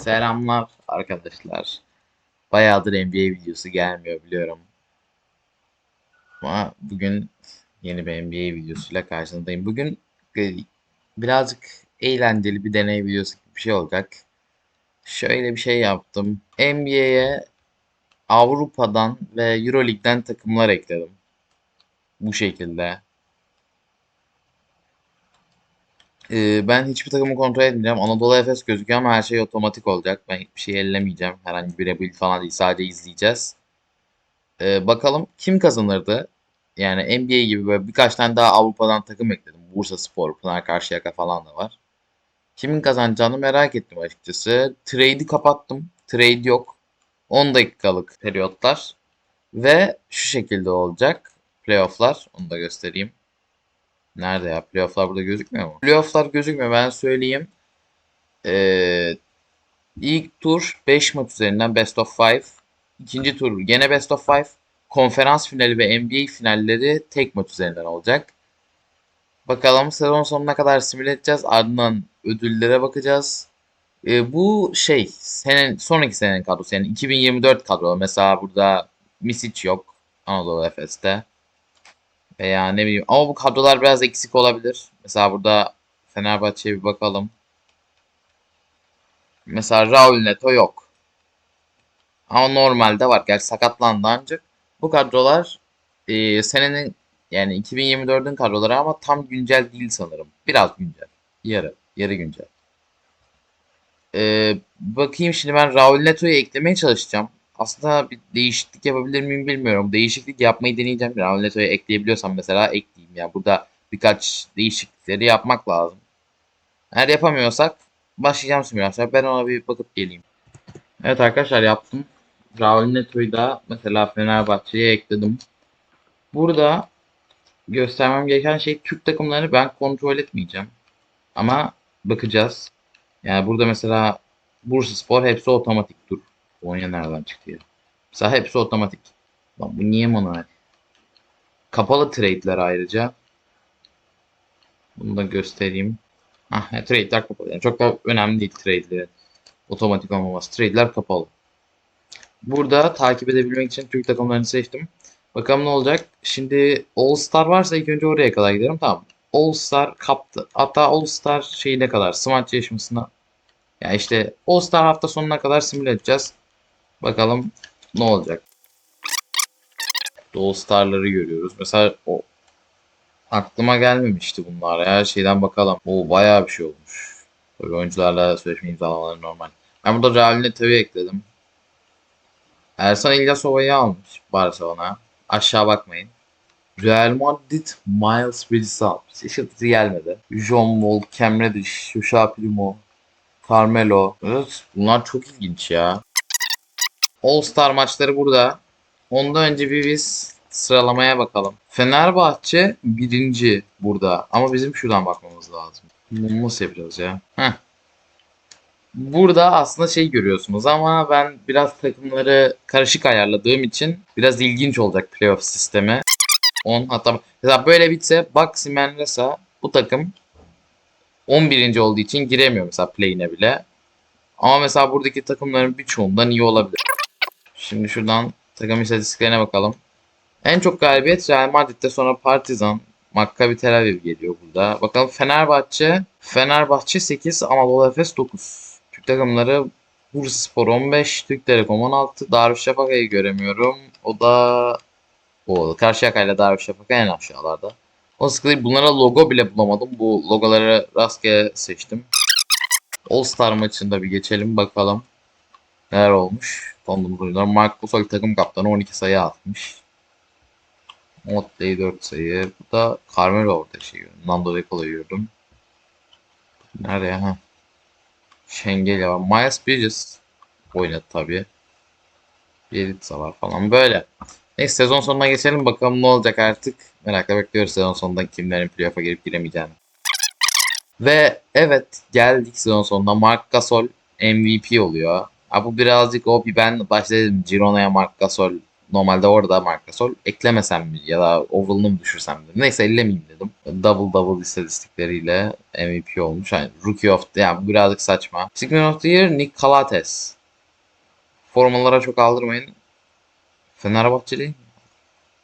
Selamlar arkadaşlar. Bayağıdır NBA videosu gelmiyor biliyorum. Ama bugün yeni bir NBA videosuyla karşınızdayım. Bugün e, birazcık eğlenceli bir deney videosu gibi bir şey olacak. Şöyle bir şey yaptım. NBA'ye Avrupa'dan ve Euroleague'den takımlar ekledim. Bu şekilde. Ee, ben hiçbir takımı kontrol etmeyeceğim. Anadolu Efes gözüküyor ama her şey otomatik olacak. Ben hiçbir şey ellemeyeceğim. Herhangi bir rebuild falan değil. Sadece izleyeceğiz. Ee, bakalım kim kazanırdı? Yani NBA gibi böyle birkaç tane daha Avrupa'dan takım ekledim. Bursa Spor, Pınar Karşıyaka falan da var. Kimin kazanacağını merak ettim açıkçası. Trade'i kapattım. Trade yok. 10 dakikalık periyotlar. Ve şu şekilde olacak. Playoff'lar. Onu da göstereyim. Nerede ya? Playoff'lar burada gözükmüyor mu? Playoff'lar gözükmüyor ben söyleyeyim. Ee, ilk tur 5 maç üzerinden Best of 5. İkinci tur gene Best of 5. Konferans finali ve NBA finalleri tek maç üzerinden olacak. Bakalım sezon sonuna kadar simüle edeceğiz. Ardından ödüllere bakacağız. Ee, bu şey senin sonraki senenin kadrosu yani 2024 kadro. Mesela burada Misic yok Anadolu Efes'te. Veya ne bileyim ama bu kadrolar biraz eksik olabilir. Mesela burada Fenerbahçe'ye bir bakalım. Mesela Raul Neto yok. Ama normalde var. Gerçi sakatlandı ancak. Bu kadrolar e, senenin yani 2024'ün kadroları ama tam güncel değil sanırım. Biraz güncel. Yarı. Yarı güncel. E, bakayım şimdi ben Raul Neto'yu eklemeye çalışacağım. Aslında bir değişiklik yapabilir miyim bilmiyorum. Değişiklik yapmayı deneyeceğim. Raul Neto'yu ekleyebiliyorsam mesela ekleyeyim. Yani burada birkaç değişiklikleri yapmak lazım. Eğer yapamıyorsak başlayacağım simülasyona. Ben ona bir bakıp geleyim. Evet arkadaşlar yaptım. Raul Neto'yu da mesela Fenerbahçe'ye ekledim. Burada göstermem gereken şey Türk takımlarını ben kontrol etmeyeceğim. Ama bakacağız. Yani burada mesela Bursa Spor hepsi otomatik dur. Konya nereden çıktı ya? Mesela hepsi otomatik. Lan bu niye manuel? Kapalı trade'ler ayrıca. Bunu da göstereyim. Ah, ya, trade'ler kapalı. Yani çok da önemli değil trade'lerin. Otomatik olmaması. Trade'ler kapalı. Burada takip edebilmek için Türk takımlarını seçtim. Bakalım ne olacak. Şimdi All Star varsa ilk önce oraya kadar gidelim. Tamam. All Star kaptı. Hatta All Star şeyine kadar. Smaç yarışmasına. Ya işte All Star hafta sonuna kadar simüle edeceğiz. Bakalım ne olacak. All Star'ları görüyoruz. Mesela o aklıma gelmemişti bunlar ya. Şeyden bakalım. O bayağı bir şey olmuş. Tabii oyuncularla sözleşme imzalamaları normal. Ben burada Real Neto'yu ekledim. Ersan İlyasova'yı almış Barcelona. Aşağı bakmayın. Real Madrid Miles Bridges'i almış. Işıltısı gelmedi. John Wall, Cam Reddish, Joshua Primo, Carmelo. Evet, bunlar çok ilginç ya. All Star maçları burada. Ondan önce bir biz sıralamaya bakalım. Fenerbahçe birinci burada. Ama bizim şuradan bakmamız lazım. Nasıl yapacağız ya? Heh. Burada aslında şey görüyorsunuz ama ben biraz takımları karışık ayarladığım için biraz ilginç olacak playoff sistemi. 10 hatta mesela böyle bitse Bucks Manresa bu takım 11. olduğu için giremiyor mesela play'ine bile. Ama mesela buradaki takımların birçoğundan iyi olabilir. Şimdi şuradan takım istatistiklerine bakalım. En çok galibiyet Real Madrid'de sonra Partizan, Maccabi Tel Aviv geliyor burada. Bakalım Fenerbahçe. Fenerbahçe 8, Anadolu Efes 9. Türk takımları Bursaspor 15, Türk Telekom 16, Darüşşafaka'yı göremiyorum. O da o Karşıyaka ile Darüşşafaka en aşağılarda. O sıkıntı bunlara logo bile bulamadım. Bu logoları rastgele seçtim. All Star maçında bir geçelim bakalım. Neler olmuş. Tonduğumuz oyuncular. Mark Gasol takım kaptanı 12 sayı atmış. Motley 4 sayı. Bu da Carmelo orada şey. Nando De Colo'yu gördüm. Nerede? Ha. Şengelya var. Miles Bridges oynadı tabii. Bielitsa var falan böyle. Neyse sezon sonuna geçelim bakalım ne olacak artık. Merakla bekliyoruz sezon sonunda kimlerin playoff'a girip giremeyeceğini. Ve evet geldik sezon sonunda. Mark Gasol MVP oluyor. Ha, bu birazcık o bir ben başta dedim Girona'ya Mark Gasol Normalde orada Marcasol eklemesem mi ya da overall'ını mı düşürsem dedim. Neyse ellemeyeyim dedim. Double double istatistikleriyle MVP olmuş. Yani Rookie of the, yani birazcık saçma. Sigma of the Year Nick Calates. Formalara çok aldırmayın. Fenerbahçeli.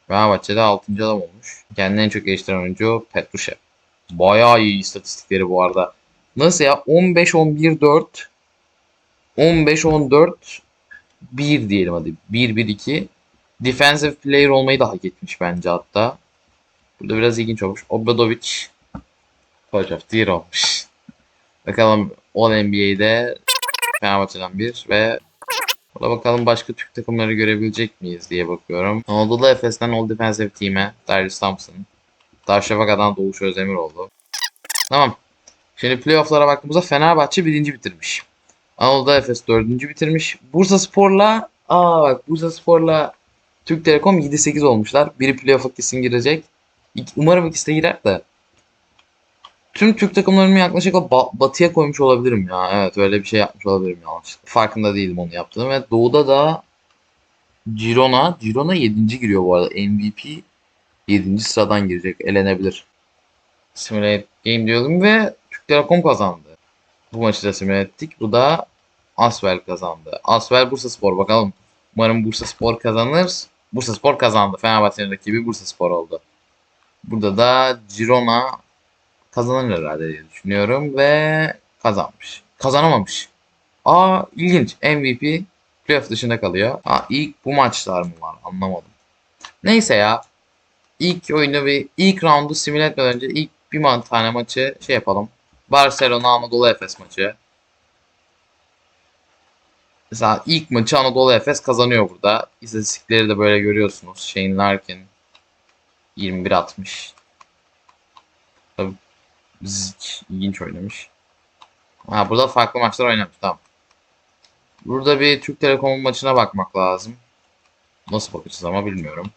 Fenerbahçe'de 6. adam olmuş. Kendini en çok geliştiren oyuncu Petrushev. Bayağı iyi istatistikleri bu arada. Nasıl ya? 15-11-4 15-14 1 diyelim hadi. 1-1-2. Defensive player olmayı da hak etmiş bence hatta. Burada biraz ilginç olmuş. Obradovic Coach of the olmuş. Bakalım All NBA'de Fenerbahçe'den bir ve Burada bakalım başka Türk takımları görebilecek miyiz diye bakıyorum. Anadolu Efes'ten All Defensive Team'e Darius Thompson. Darüşşafaka'dan Doğuş Özdemir oldu. Tamam. Şimdi playoff'lara baktığımızda Fenerbahçe birinci bitirmiş. Anadolu Efes dördüncü bitirmiş. Bursa Spor'la aa bak Bursa Spor'la Türk Telekom 7-8 olmuşlar. Biri playoff'a kesin girecek. Umarım ikisi de girer de. Tüm Türk takımlarını yaklaşık ba- batıya koymuş olabilirim ya. Evet öyle bir şey yapmış olabilirim yanlışlıkla. Farkında değilim onu yaptığım. Ve doğuda da Girona. Girona 7. giriyor bu arada. MVP 7. sıradan girecek. Elenebilir. Simulate Game diyorum ve Türk Telekom kazandı. Bu maçı da simüle ettik. Bu da Asvel kazandı. Asvel Bursa Spor bakalım. Umarım Bursa Spor kazanır. Bursa Spor kazandı. Fenerbahçe'nin rakibi Bursa Spor oldu. Burada da Girona kazanır herhalde diye düşünüyorum ve kazanmış. Kazanamamış. Aa ilginç. MVP playoff dışında kalıyor. Aa ilk bu maçlar mı var anlamadım. Neyse ya. İlk oyunu bir ilk roundu simüle etmeden önce ilk bir tane maçı şey yapalım. Barcelona Anadolu Efes maçı. Mesela ilk maçı Anadolu Efes kazanıyor burada. İstatistikleri de böyle görüyorsunuz. Shane Larkin 21-60. Tabii Zik ilginç oynamış. Ha burada farklı maçlar oynamış tamam. Burada bir Türk Telekom maçına bakmak lazım. Nasıl bakacağız ama bilmiyorum.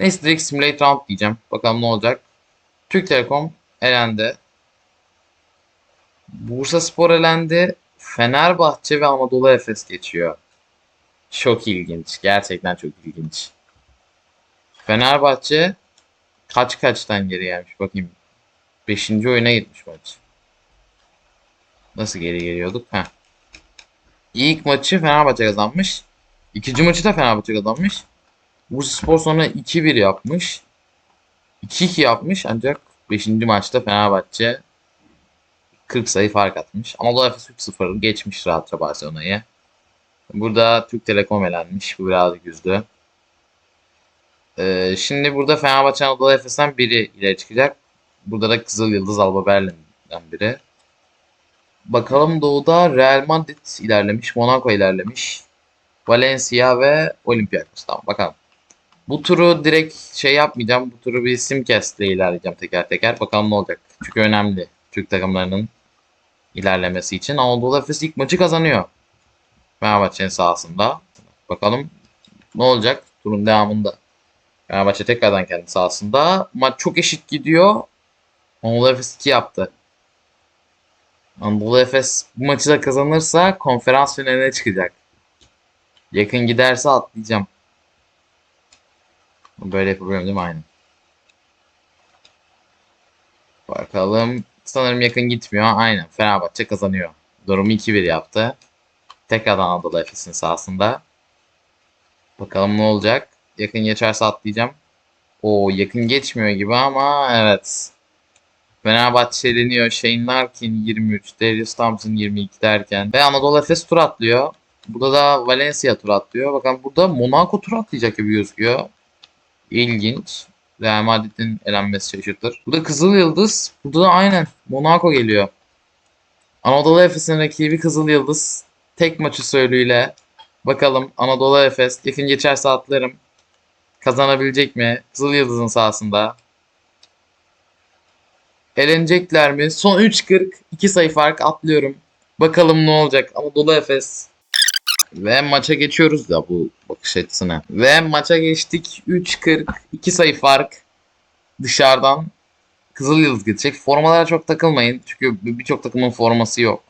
Neyse direkt Simulate Round diyeceğim. Bakalım ne olacak. Türk Telekom elendi. Bursa Spor elendi. Fenerbahçe ve Anadolu Efes geçiyor. Çok ilginç. Gerçekten çok ilginç. Fenerbahçe kaç kaçtan geri gelmiş bakayım. Beşinci oyuna gitmiş maç. Nasıl geri geliyorduk? Heh. İlk maçı Fenerbahçe kazanmış. İkinci maçı da Fenerbahçe kazanmış. Bursa Spor sonra 2-1 yapmış. 2-2 yapmış ancak 5. maçta Fenerbahçe 40 sayı fark atmış. Anadolu Efes 3-0 geçmiş rahatça Barcelona'yı. Burada Türk Telekom elenmiş. Bu birazcık üzdü. Ee, şimdi burada Fenerbahçe Anadolu Efes'ten biri ileri çıkacak. Burada da Kızıl Yıldız Alba Berlin'den biri. Bakalım Doğu'da Real Madrid ilerlemiş. Monaco ilerlemiş. Valencia ve Olympiakos. Tamam bakalım. Bu turu direkt şey yapmayacağım. Bu turu bir simcast ile ilerleyeceğim teker teker. Bakalım ne olacak. Çünkü önemli. Türk takımlarının ilerlemesi için. Anadolu Efes ilk maçı kazanıyor. Fenerbahçe'nin sahasında. Bakalım ne olacak turun devamında. Fenerbahçe tekrardan kendi sahasında. Maç çok eşit gidiyor. Anadolu Efes 2 yaptı. Anadolu Efes bu maçı da kazanırsa konferans finaline çıkacak. Yakın giderse atlayacağım. Böyle yapabiliyorum değil mi? Aynen. Bakalım. Sanırım yakın gitmiyor. Aynen. Fenerbahçe kazanıyor. Durumu 2-1 yaptı. Tekrardan Anadolu Efes'in sahasında. Bakalım ne olacak. Yakın geçerse atlayacağım. O yakın geçmiyor gibi ama evet. Fenerbahçe eleniyor. Shane Larkin 23, Darius Thompson 22 derken. Ve Anadolu Efes tur atlıyor. Burada da Valencia tur atlıyor. Bakın burada Monaco tur atlayacak gibi gözüküyor. İlginç. Real Madrid'in elenmesi şaşırtır. Burada Kızıl Yıldız. Burada da aynen Monaco geliyor. Anadolu Efes'in rakibi Kızıl Yıldız. Tek maçı söylüyle. Bakalım Anadolu Efes yakın geçerse atlarım. Kazanabilecek mi? Kızıl Yıldız'ın sahasında. Elenecekler mi? Son 3.40. 2 sayı fark atlıyorum. Bakalım ne olacak. Anadolu Efes. Ve maça geçiyoruz da bu bakış açısına. Ve maça geçtik. 3.40. 2 sayı fark. Dışarıdan Kızıl Yıldız gidecek. Formalara çok takılmayın. Çünkü birçok takımın forması yok.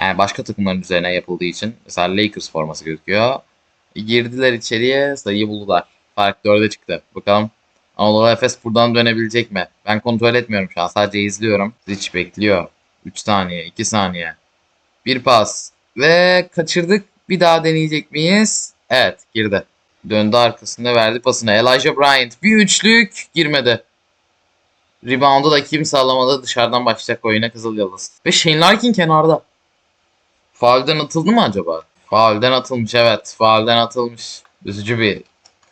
Yani başka takımların üzerine yapıldığı için. Mesela Lakers forması gözüküyor. Girdiler içeriye sayıyı buldular. Fark 4'e çıktı. Bakalım Anadolu Efes buradan dönebilecek mi? Ben kontrol etmiyorum şu an. Sadece izliyorum. Zic bekliyor. 3 saniye, 2 saniye. Bir pas. Ve kaçırdık. Bir daha deneyecek miyiz? Evet girdi. Döndü arkasında verdi pasını. Elijah Bryant. Bir üçlük girmedi. Rebound'u da kim sağlamadı dışarıdan başlayacak oyuna Kızıl Yıldız. Ve Shane Larkin kenarda. Faulden atıldı mı acaba? Faulden atılmış evet. Faulden atılmış. Üzücü bir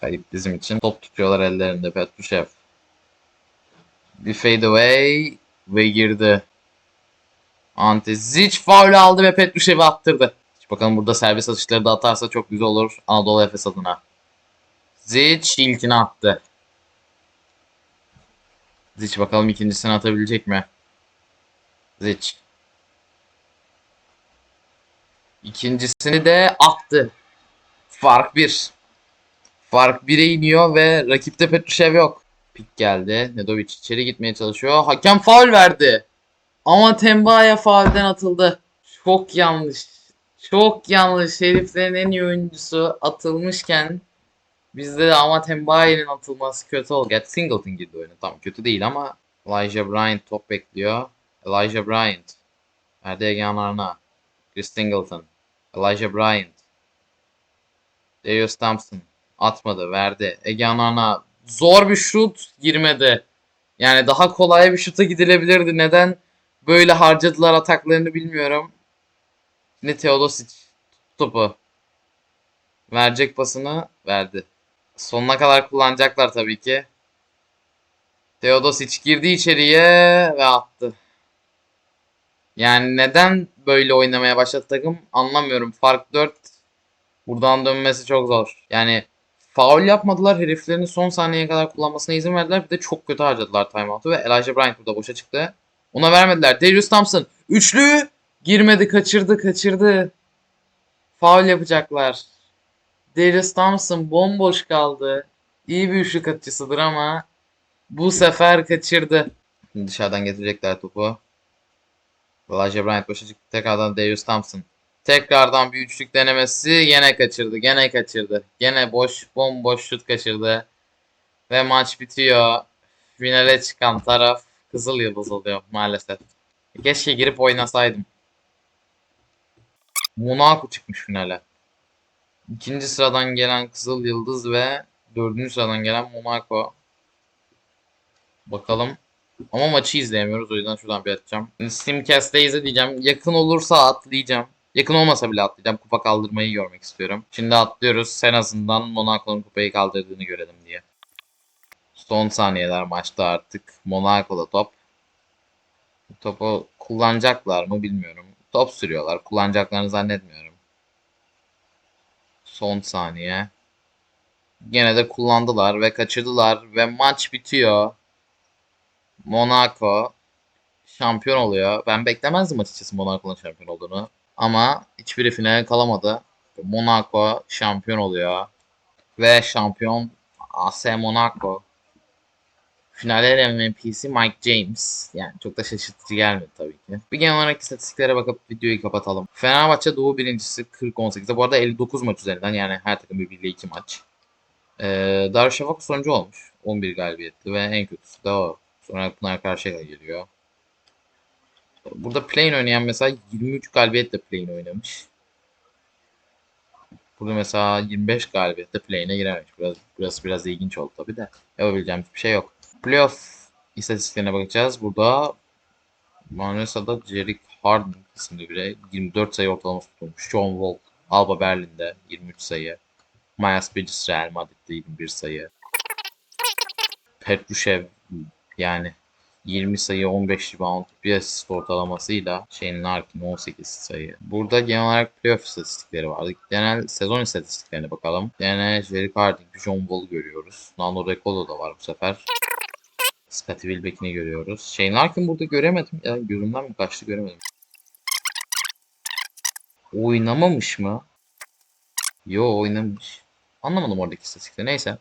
kayıp bizim için. Top tutuyorlar ellerinde Petrushev. Bir fade away ve girdi. Ante Zic faul aldı ve Petrushev'i attırdı. Bakalım burada servis atışları da atarsa çok güzel olur Anadolu Efes adına. Zic ilkini attı. Zic bakalım ikincisini atabilecek mi? Zic. İkincisini de attı. Fark 1. Fark 1'e iniyor ve rakipte Petrushev yok. Pik geldi. Nedovic içeri gitmeye çalışıyor. Hakem faul verdi. Ama Temba'ya faulden atıldı. Çok yanlış. Çok yanlış. Heriflerin en iyi oyuncusu atılmışken bizde de ama Temba'nın atılması kötü oldu. Gerçi Singleton girdi oyuna. Tamam kötü değil ama Elijah Bryant top bekliyor. Elijah Bryant. Verdi Egehanlarına. Chris Singleton. Elijah Bryant. Darius Thompson. Atmadı. Verdi. Egehanlarına. Zor bir şut girmedi. Yani daha kolay bir şuta gidilebilirdi. Neden böyle harcadılar ataklarını bilmiyorum. Şimdi Teodosic topu. Verecek pasını verdi. Sonuna kadar kullanacaklar tabii ki. Teodosic girdi içeriye ve attı. Yani neden böyle oynamaya başladı takım anlamıyorum. Fark 4. Buradan dönmesi çok zor. Yani faul yapmadılar. Heriflerin son saniyeye kadar kullanmasına izin verdiler. Bir de çok kötü harcadılar timeout'u ve Elijah Bryant burada boşa çıktı. Ona vermediler. Darius Thompson. Üçlü. Girmedi. Kaçırdı. Kaçırdı. Faul yapacaklar. Darius Thompson bomboş kaldı. İyi bir üçlük atıcısıdır ama bu sefer kaçırdı. Dışarıdan getirecekler topu. Elijah Bryant boşa çıktı. Tekrardan Darius Thompson. Tekrardan bir üçlük denemesi. Gene kaçırdı. Gene kaçırdı. Gene boş bomboş şut kaçırdı. Ve maç bitiyor. Finale çıkan taraf Kızıl Yıldız oluyor maalesef. Keşke girip oynasaydım. Monaco çıkmış finale. İkinci sıradan gelen Kızıl Yıldız ve dördüncü sıradan gelen Monaco. Bakalım. Ama maçı izleyemiyoruz o yüzden şuradan bir açacağım. Steamcast'te izleyeceğim. Yakın olursa atlayacağım. Yakın olmasa bile atlayacağım. Kupa kaldırmayı görmek istiyorum. Şimdi atlıyoruz. En azından Monaco'nun kupayı kaldırdığını görelim diye. Son saniyeler maçta artık. Monaco'da top. Topu kullanacaklar mı bilmiyorum. Top sürüyorlar. Kullanacaklarını zannetmiyorum. Son saniye. Gene de kullandılar ve kaçırdılar ve maç bitiyor. Monaco şampiyon oluyor. Ben beklemezdim açıkçası Monaco'nun şampiyon olduğunu. Ama hiçbiri finale kalamadı. Monaco şampiyon oluyor. Ve şampiyon AS Monaco. Finallerin MVP'si Mike James. Yani çok da şaşırtıcı gelmedi tabii ki. Bir genel olarak istatistiklere bakıp videoyu kapatalım. Fenerbahçe Doğu birincisi 40-18'de. Bu arada 59 maç üzerinden yani her takım birbiriyle 2 maç. Ee, Darüşşafaka sonucu olmuş. 11 galibiyetli ve en kötüsü de o. Sonra Pınar Karşıyaka geliyor. Burada plane oynayan mesela 23 galibiyetle plane oynamış. Burada mesela 25 galibiyetle plane'e girememiş. Biraz, burası biraz ilginç oldu tabi de. Yapabileceğimiz bir şey yok. Playoff istatistiklerine bakacağız. Burada Manresa'da Jerick Harden isimli biri 24 sayı ortalaması tutmuş. John Wall Alba Berlin'de 23 sayı. Miles Bridges Real Madrid'de 21 sayı. Petrushev yani 20 sayı 15 rebound bir asist ortalamasıyla Shane Larkin 18 sayı. Burada genel olarak playoff istatistikleri vardı. Genel sezon istatistiklerine bakalım. Gene Jerick Harding, John Wall görüyoruz. Nando Recolo da var bu sefer. Scottie Wilbeck'ini görüyoruz. Shane Larkin burada göremedim. Ya gözümden mi kaçtı göremedim. Oynamamış mı? Yo oynamış. Anlamadım oradaki istatistikleri. Neyse.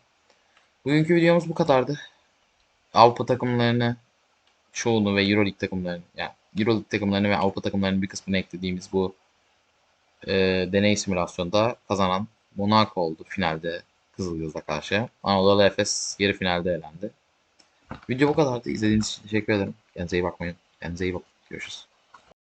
Bugünkü videomuz bu kadardı. Avrupa takımlarını çoğunu ve Euroleague takımlarını yani Euroleague takımlarını ve Avrupa takımlarının bir kısmını eklediğimiz bu e, deney simülasyonda kazanan Monaco oldu finalde Kızılyıldız'a karşı. Anadolu Efes geri finalde elendi. Video bu kadardı. İzlediğiniz için teşekkür ederim. Kendinize iyi bakmayın. Kendinize iyi bakın. Görüşürüz.